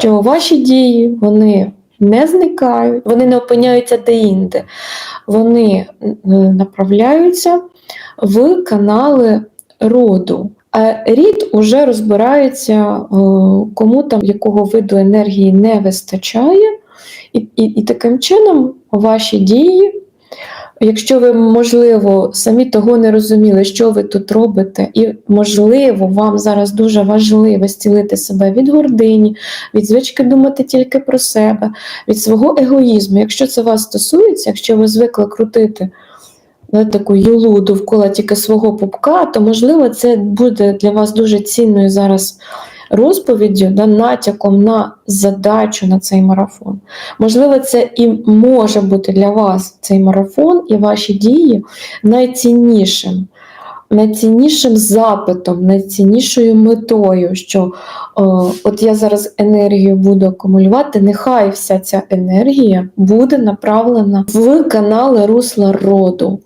що ваші дії вони не зникають, вони не опиняються де-інде, вони е, направляються в канали роду. А рід уже розбирається, е, кому там якого виду енергії не вистачає, і, і, і таким чином ваші дії, якщо ви, можливо, самі того не розуміли, що ви тут робите, і, можливо, вам зараз дуже важливо зцілити себе від гордині, від звички думати тільки про себе, від свого егоїзму. Якщо це вас стосується, якщо ви звикли крутити да, таку юлу довкола тільки свого пупка, то можливо це буде для вас дуже цінною зараз розповіддю, да, натяком на задачу на цей марафон. Можливо, це і може бути для вас цей марафон і ваші дії найціннішим. Найціннішим запитом, найціннішою метою, що о, от я зараз енергію буду акумулювати, нехай вся ця енергія буде направлена в канали русла роду.